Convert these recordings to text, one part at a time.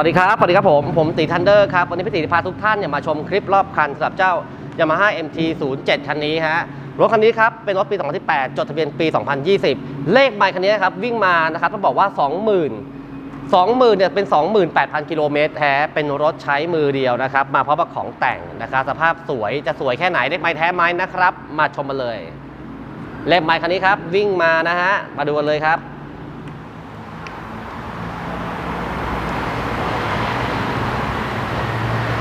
วัสดีครับ สวัสดีครับผม ผมตีทันเดอร์ครับ วันนี้พี่ตีพาทุกท่านเนี่ยมาชมคลิปรอบคันสำหรับเจ้า Yamaha MT 0 7คันนี้ฮะ รถคันนี้ครับ เป็นรถปี 2018 จดทะเบียนปี 2020 เลขไมล์คันนี้ครับ วิ่งมานะครับต้องบอกว่า 20,000 20,000เนี่ยเป็น 28,000 กิโลเมตรแท้ เป็นรถใช้มือเดียวนะครับ มาพร้อมกับของแต่งนะครับ สภาพสวย จะสวยแค่ไหนเลขไมล์แท้ไหมนะครับ มาชมมาเลย เลขไมล์คันนี้ครับ วิ่งมานะฮะ มาดูกันเลยครับ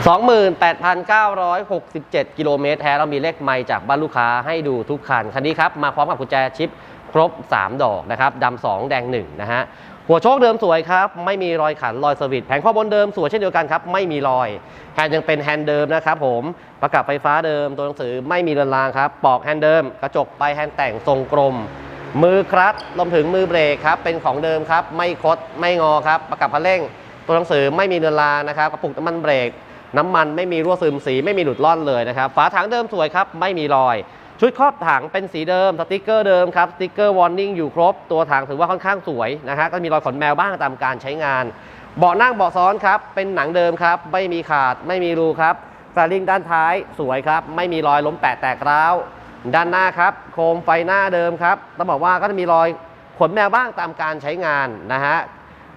28,967 กิโลเมตรแท้เรามีเลขไมล์จากบ้านลูกค้าให้ดูทุกคัน คันนี้ครับ มาพร้อมกับกุญแจชิปครบ 3 ดอกนะครับดำ2 แดง 1 นะฮะ หัวโชคเดิมสวยครับ ไม่มีรอยขันรอยสวิตแผงข้อบนเดิมสวยเช่นเดียวกันครับ ไม่มีรอย แฮนด์ยังเป็นแฮนด์เดิมนะครับผม ประกับไฟฟ้าเดิม ตัวหนังสือไม่มีเรือนรางครับ ปอกแฮนด์เดิม กระจกไปแฮนด์แต่งทรงกลม มือคลัตช์รวมถึงมือเบรกครับ เป็นของเดิมครับ ไม่คด ไม่งอครับ ประกับคันเร่ง ตัวหนังสือไม่มีเรือนรางนะครับ กระปุกน้ำมันเบรก น้ำมันไม่มีรั่วซึมสีไม่มีหลุดล่อนเลยนะครับฝาถังเดิมสวยครับไม่มีรอย ชุดครอบถังเป็นสีเดิมสติกเกอร์เดิมครับสติกเกอร์วอร์นิ่งอยู่ครบ ตัวถังถือว่าค่อนข้างสวยนะฮะก็มีรอยขนแมวบ้างตามการใช้งาน เบาะนั่งเบาะซ้อนครับเป็นหนังเดิมครับไม่มีขาดไม่มีรูครับแฟลิงด้านท้ายสวยครับไม่มีรอยล้มแปะแตกร้าวด้านหน้าครับโคมไฟหน้าเดิมครับต้องบอกว่าก็จะมีรอยขนแมวบ้างตามการใช้งานนะฮะ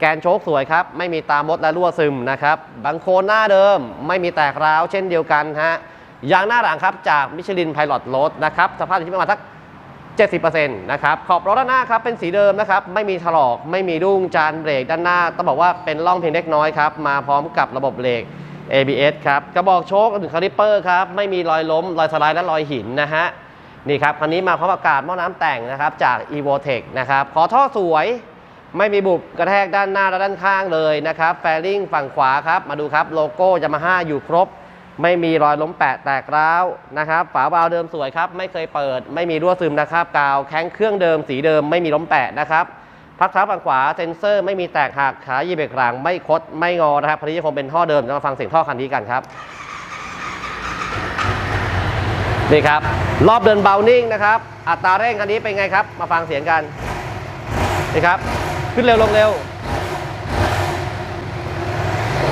แกนโชคสวยครับ ไม่มีตามดและรั่วซึมนะครับบังโคลนหน้าเดิมไม่มีแตกร้าวเช่นเดียวกันฮะยางหน้าหลังครับจากมิชลินไพลอตรถนะครับสภาพอยู่ที่ประมาณสัก70%นะครับขอบรถด้านหน้าครับเป็นสีเดิมนะครับไม่มีถลอกไม่มีดุ้งจานเบรกด้านหน้า ต้องบอกว่าเป็นร่องเพียงเล็กน้อยครับมาพร้อมกับระบบเบรก ABS ครับกระบอกโชคถึงคาลิปเปอร์ครับไม่มีรอยล้ม รอยสไลด์และรอยหินนะฮะนี่ครับคันนี้มาพร้อมกับกาศหม้อน้ำแต่งนะครับจาก Evotech นะครับขอท่อสวย ไม่มีบุบกระแทกด้านหน้าและด้านข้างเลยนะครับแฟลิงฝั่งขวาครับมาดูครับโลโก้ยามาฮ่าอยู่ครบ ไม่มีรอยล้มแปะแตกร้าวนะครับฝาบาวเดิมสวยครับไม่เคยเปิด ไม่มีรั่วซึมนะครับกาวแข้งเครื่องเดิมสีเดิมไม่มีล้มแปะนะครับพักเท้าฝั่งขวาเซนเซอร์ไม่มีแตกหักขายีเบรกหลังไม่คดไม่งอนะครับคันนี้ยังคงเป็นท่อเดิมเดี๋ยวมาฟังเสียงท่อคันนี้กันครับนี่ครับรอบเดินเบานิ่งนะครับ อัตราเร่งคันนี้เป็นไงครับ มาฟังเสียงกันนี่ครับ ขึ้นเร็วลงเร็ว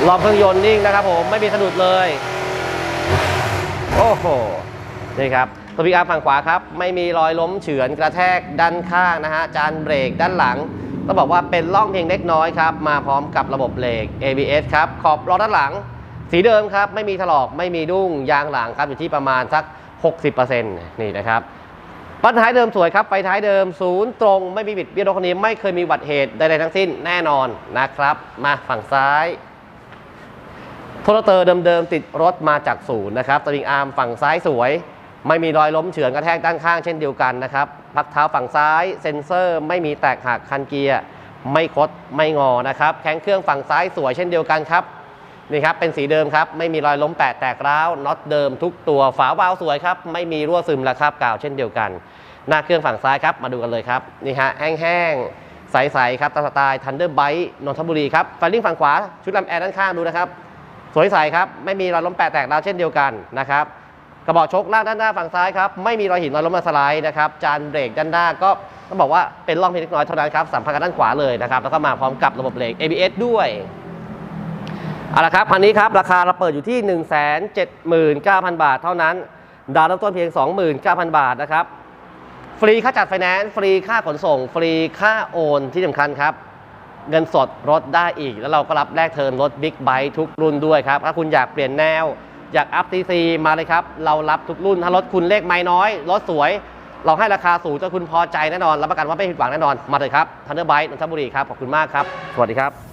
รอบเครื่องยนต์นิ่งนะครับผมไม่มีสะดุดเลย โอ้โหนี่ครับตัวพีอาร์ฝั่งขวาครับ ไม่มีรอยล้มเฉือนกระแทกด้านข้างนะฮะจานเบรกด้านหลังต้องบอกว่าเป็นร่องเพียงเล็กน้อยครับ มาพร้อมกับระบบเบรก ABS ครับขอบล้อด้านหลัง สีเดิมครับ ไม่มีถลอกไม่มีดุ้งยางหลังครับอยู่ที่ประมาณสัก 60%นี่นะครับ ปัญท้ายเดิมสวยครับไฟท้ายเดิมศูนย์ตรงไม่มีบิดเบี้ยวรถคันนี้ไม่เคยมีอุบัติเหตุใดๆทั้งสิ้นแน่นอนนะครับ มาฝั่งซ้ายโทรเตอร์เดิมๆติดรถมาจากศูนย์นะครับสวิงอาร์มฝั่งซ้ายสวย ไม่มีรอยล้มเฉือนกระแทกด้านข้างเช่นเดียวกันนะครับพักเท้าฝั่งซ้าย เซ็นเซอร์ไม่มีแตกหักคันเกียร์ไม่คดไม่งอนะครับแข้งเครื่องฝั่งซ้ายสวยเช่นเดียวกันครับ นี่ครับเป็นสีเดิมครับไม่มีรอยล้มแปะแตกร้าวน็อตเดิมทุกตัวฝาวาล์วสวยครับไม่มีรั่วซึมและคราบกาวเช่นเดียวกัน หน้าเครื่องฝั่งซ้ายครับมาดูกันเลยครับนี่ฮะแห้งๆใสๆครับตาสไตล์ทันเดอร์ไบต์นนทบุรีครับไฟลิ่งฝั่งขวาชุดลำแอร์ด้านข้างดูนะครับสวยใสครับไม่มีรอยล้มแปะแตกร้าวเช่นเดียวกันนะครับกระบอกชกล่างด้านหน้าฝั่งซ้ายครับไม่มีรอยหินรอยล้มมาสไลด์นะครับจานเบรกด้านหน้าก็ต้องบอกว่าเป็นร่องเพียงเล็กน้อยเท่านั้นครับสัมพันธ์กับด้านขวาเลยนะครับแล้วก็มาพร้อมกับระบบเบรก ABS ด้วย เอาละครับคันนี้ครับราคาเราเปิดอยู่ที่ 179,000 บาทเท่านั้น ดาวน์เริ่มต้นเพียง 29,000 บาทนะครับ ฟรีค่าจัดไฟแนนซ์ฟรีค่าขนส่ง ฟรีค่าโอนที่สำคัญครับ เงินสดรถได้อีก แล้วเราก็รับแลกเทิร์นรถบิ๊กไบค์ทุกรุ่นด้วยครับ ถ้าคุณอยากเปลี่ยนแนว อยากอัพทีซีมาเลยครับ เรารับทุกรุ่น ถ้ารถคุณเลขไม่น้อย รถสวย เราให้ราคาสูงจนคุณพอใจแน่นอนรับประกันว่าไม่ผิดหวังแน่นอนมาเลยครับทันเดอร์ไบค์นนทบุรีครับขอบคุณมากครับสวัสดีครับ